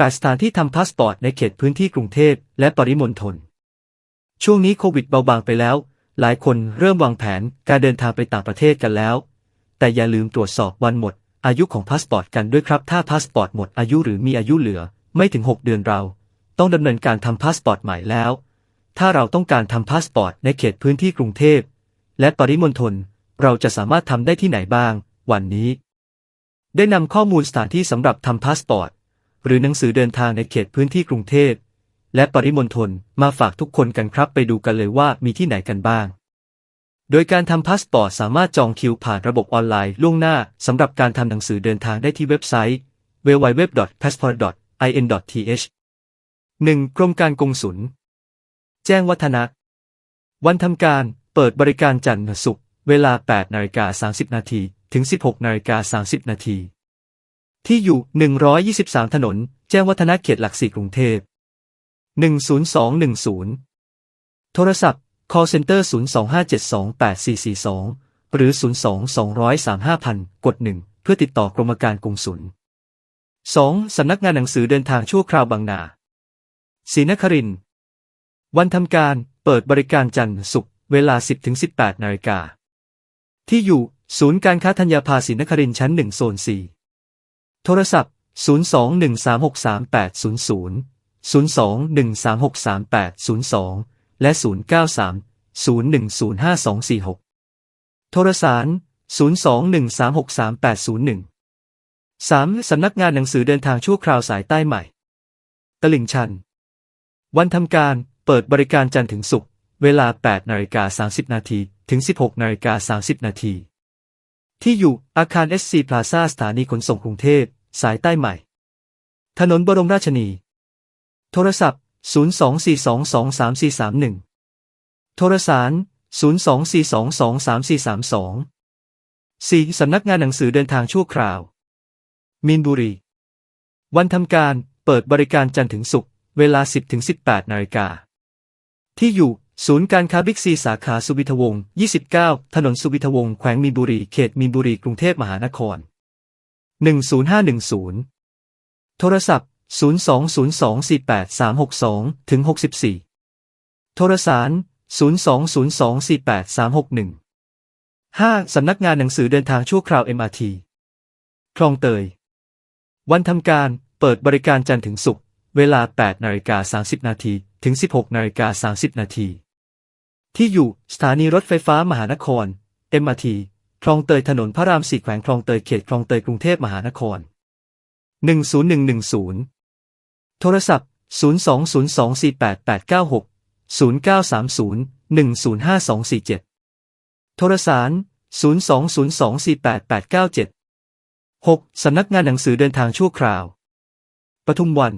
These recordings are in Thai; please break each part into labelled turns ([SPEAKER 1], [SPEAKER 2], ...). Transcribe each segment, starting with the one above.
[SPEAKER 1] 8 สถานที่ทำพาสปอร์ตในเขตพื้นที่กรุงเทพและปริมณฑล ช่วงนี้โควิดเบาบางไปแล้ว หลายคนเริ่มวางแผนการเดินทางไปต่างประเทศกันแล้ว แต่อย่าลืมตรวจสอบวันหมด อายุของพาสปอร์ตกันด้วยครับ ถ้าพาสปอร์ตหมดอายุหรือมีอายุเหลือไม่ถึง 6 เดือนเรา ต้องดำเนินการทำพาสปอร์ตใหม่แล้ว ถ้าเราต้องการทำพาสปอร์ตในเขตพื้นที่กรุงเทพและปริมณฑลเราจะสามารถทำได้ที่ไหนบ้าง วันนี้ ได้นำข้อมูลสถานที่สำหรับทำพาสปอร์ต หรือหนังสือเดินทางในเขตพื้นที่กรุงเทพและปริมณฑลมาฝากทุกคนกันครับไปดูกันเลยว่ามีที่ไหนกันบ้าง โดยการทำพาสปอร์ตสามารถจองคิวผ่านระบบออนไลน์ล่วงหน้าสำหรับการทำหนังสือเดินทางได้ที่เว็บไซต์ www.passport.in.th 1. กรมการกงสุล แจ้งวัฒนะ วันทำการเปิดบริการจันทร์ศุกร์เวลา 8 นาฬิกา 30 นาที ถึง 16 นาฬิกา 30 นาที ที่อยู่ 123 ถนน แจ้งวัฒนะเขตหลักสี่กรุงเทพ 10210 โทรศัพท์ call center 025728442 หรือ 022035000 กด 1 เพื่อติดต่อกรมการกงสุล 2. สำนักงานหนังสือเดินทางชั่วคราวบางนาศรีนคริน วันทำการเปิดบริการจันทร์ศุกร์เวลา 10-18 นาฬิกา ที่อยู่ ศูนย์การค้าธัญญาภาศรีนครินชั้น 1 โซน 4 โทรศัพท์ 021363800 021363802 และ 093-0105246 โทรสาร 021363801 3. สำนักงานหนังสือเดินทางชั่วคราวสายใต้ใหม่ ตลิ่งชัน วันทำการเปิดบริการจันทร์ถึงศุกร์ เวลา 8นาฬิกา30 นาที ถึง 16นาฬิกา30 นาที ที่อยู่อาคาร SC Plaza สถานีขนส่งกรุงเทพ สายใต้ใหม่ ถนนบรมราชชนี โทรศัพท์ 024223431 โทรสาร 024223432 4. สำนักงานหนังสือเดินทางชั่วคราว มีนบุรี วันทำการเปิดบริการจันทร์ถึงศุกร์เวลา 10-18 นาฬิกาที่อยู่ ศูนย์การค้าบิ๊กซีสาขาสุวิทวงศ์ 29 ถนนสุวิทวงศ์ แขวงมีนบุรี เขตมีนบุรี กรุงเทพมหานคร 10510 โทรศัพท์ 020248362ถึง64 โทรสาร 020248361 5. สำนักงานหนังสือเดินทางชั่วคราว MRT คลองเตย วันทำการ เปิดบริการจันทร์ถึงศุกร์ เวลา 8 นาฬิกา 30 นาที ถึง 16 นาฬิกา 30 นาที ที่อยู่สถานีรถไฟฟ้ามหานคร MRT คลองเตยถนนพระรามสี่แขวงคลองเตยเขตคลองเตยกรุงเทพมหานคร 10110 โทรศัพท์ 020248896 0930 105247 โทรสาร 020248897 6. สำนักงานหนังสือเดินทางชั่วคราว ปทุมวัน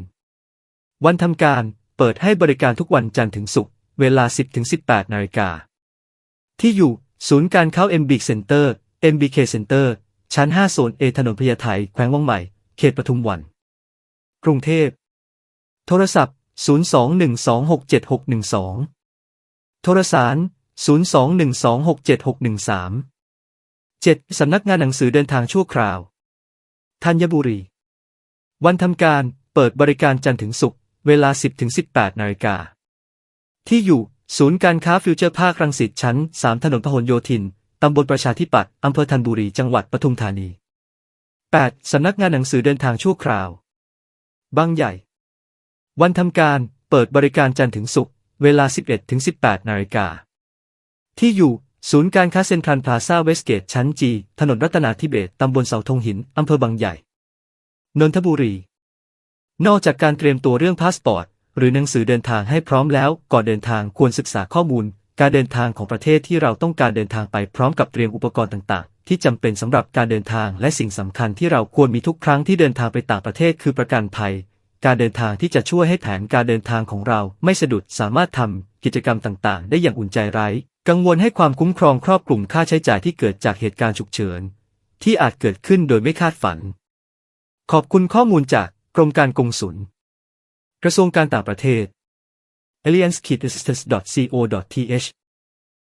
[SPEAKER 1] วันทำการ เปิดให้บริการทุกวันจันทร์ถึงศุกร์ เวลา 10-18 นาฬิกา ที่อยู่ ศูนย์การค้า MB Center MBK Center ชั้น 5 โซน A ถนนพญาไทแขวงวังใหม่ เขตปทุมวัน กรุงเทพ โทรศัพท์ 021267612 โทรสาร 021267613 7. สำนักงานหนังสือเดินทางชั่วคราว ธัญบุรี วันทำการ เปิดบริการจันทร์ถึงศุกร์ เวลา 10-18 นาฬิกา ที่อยู่ ศูนย์การค้าฟิวเจอร์ภาครังสิตชั้น 3 ถนนพหลโยธิน ตำบลประชาธิปัตย์ อำเภอธัญบุรี จังหวัดปทุมธานี 8. สำนักงานหนังสือเดินทางชั่วคราว บางใหญ่ วันทำการ เปิดบริการจันทร์ถึงศุกร์ เวลา 11-18 นาฬิกา ที่อยู่ ศูนย์การค้าเซ็นทรัลพลาซาเวสเกตชั้นจี ถนนรัตนาธิเบศตำบลเสาธงหิน อำเภอบางใหญ่ นนทบุรี นอกจากการเตรียมตัวเรื่องพาสปอร์ต หรือหนังสือเดินทางให้พร้อมแล้ว ก่อนเดินทางควรศึกษาข้อมูล การเดินทางของประเทศที่เราต้องการเดินทางไปพร้อมกับเตรียมอุปกรณ์ต่างๆ ที่จำเป็นสำหรับการเดินทางและสิ่งสำคัญที่เราควรมีทุกครั้งที่เดินทางไปต่างประเทศคือประกันภัย การเดินทางที่จะช่วยให้แผนการเดินทางของเราไม่สะดุดสามารถทำกิจกรรมต่างๆ ได้อย่างอุ่นใจไร้กังวลให้ความคุ้มครองครอบคลุมค่าใช้จ่ายที่เกิดจากเหตุการณ์ฉุกเฉิน ที่อาจเกิดขึ้นโดยไม่คาดฝัน ขอบคุณข้อมูลจากกรมการกงสุล กระทรวงการต่างประเทศ alliance-assistance.co.th